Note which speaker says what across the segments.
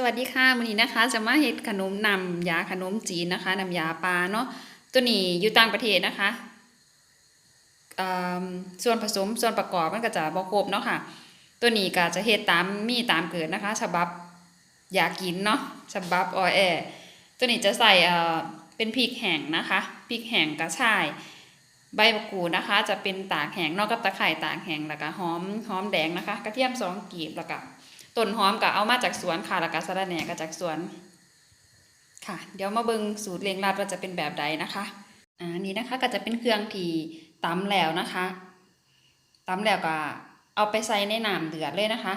Speaker 1: สวัสดีค่ะวันนี้นะคะ จะมาเฮ็ดขนมนำยาขนมจีนนะคะนำยาปลาเนาะตัวนี้อยู่ต่างประเทศนะคะส่วนผสมส่วนประกอบมันก็จะบ่ครบเนาะค่ะ ตัวนี้ก็จะเฮ็ดตามมีตามเกิดนะคะ ฉบับอยากินเนาะฉบับออแอตัวนี้จะใส่เป็นพริกแห้งนะคะพริกแห้งกระชายใบมะกรูดนะคะ จะเป็นตากแห้งนอกกับตะไคร่ตากแห้งแล้วก็หอมหอมแดงนะคะ กระเทียมสองกีบแล้วก็ ต้นหอมก็เอามาจากสวนค่ะแล้วก็สะระแหน่ก็จากสวนค่ะ เดี๋ยวมาเบิ่งสูตรเลียงรัดว่าจะเป็นแบบใดนะคะอ่านี่นะคะก็จะเป็นเครื่องที่ตำแล้วนะคะตำแล้วก็เอาไปใส่ในน้ำเดือดเลยนะคะ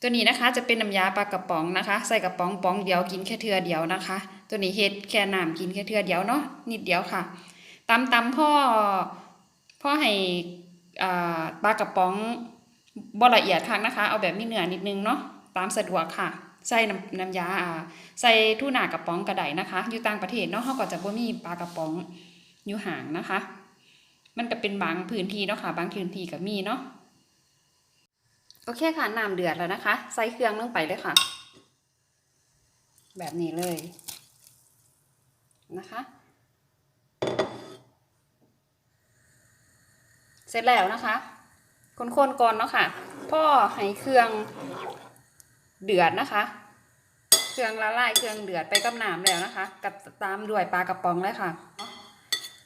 Speaker 1: ตัวนี้นะคะจะเป็นน้ำยาปลากระป๋องนะคะ ใส่กระป๋องป๋องเดียวกินแค่เทือเดียวนะคะ ตัวนี้เฮ็ดแค่น้ำกินแค่เทือเดียวเนาะนิดเดียวค่ะตำตำพ่อพ่อให้อ่าปลากระป๋อง บ่ละเอียดคักนะคะ เอาแบบมีเนื้อนิดนึงเนาะตามสะดวกค่ะ ใส่น้ำน้ำยาอ่าใส่ทูน่ากระป๋องกระไดนะคะ อยู่ต่างประเทศเนาะเขาก็จะบ่มีปลากระป๋องอยู่ห่างนะคะ มันก็เป็นบางพื้นที่เนาะค่ะ บางพื้นที่ก็มีเนาะโอเคค่ะน้ำเดือดแล้วนะคะ ใส่เครื่องลงไปเลยค่ะ แบบนี้เลยนะคะ เสร็จแล้วนะคะ คนๆก่อนเนาะค่ะพ่อให้เครื่องเดือดนะคะ เครื่องละลายเครื่องเดือดไปกับน้ำแล้วนะคะกับตามด้วยปลากระป๋องเลยค่ะ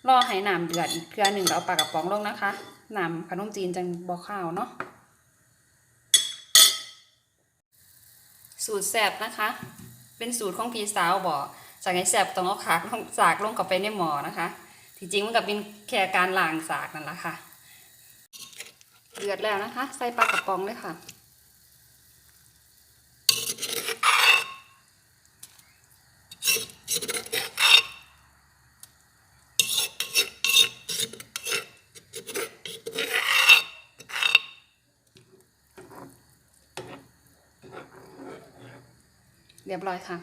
Speaker 1: รอให้น้ำเดือดอีกเครื่องหนึ่งแล้วเอาปลากระป๋องลงนะคะน้ำขนมจีนจังบอข้าวเนาะสูตรแซ่บนะคะ เป็นสูตรของพี่สาวบอกจากไอ้แซ่บต้องเอาขาลงสากลงกับไปในหมอนะคะที่จริงมันก็เป็นแค่การล้างสากนั่นแหละค่ะ เดือดแล้วนะคะ ใส่ปลากระป๋องเลยค่ะ เรียบร้อยค่ะ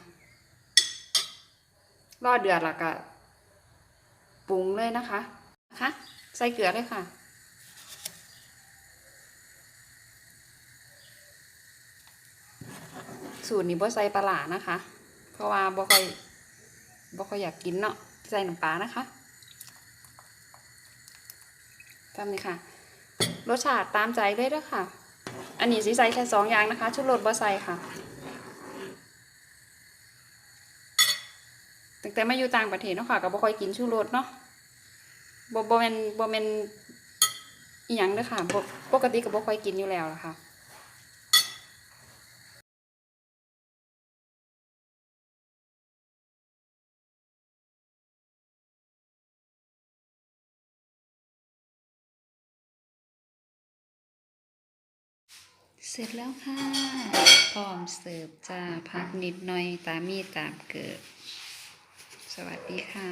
Speaker 1: รอเดือดแล้วก็ปรุงเลยนะคะนะคะ ใส่เกลือเลยค่ะ สูตรนี้บ่ใส่ปลาหลานะคะ เพราะว่าบ่ค่อยบ่ค่อยอยากกินเนาะใส่น้ำปลานะคะทำนี่ค่ะ รสชาติตามใจได้ด้วยค่ะ อันนี้สีใส่แค่สองอย่างนะคะ ชุดรสบ่ใส่ค่ะตั้งแต่มาอยู่ต่างประเทศเนาะค่ะก็บ่ค่อยกินชูรสเนาะบ่บ่แม่นบ่แม่นอีหยังเด้อค่ะ ปกติก็บ่ค่อยกินอยู่แล้วล่ะค่ะ เสร็จแล้วค่ะ พร้อมเสิร์ฟจ้าพักนิดหน่อยตามมีตามเกิด สวัสดีค่ะ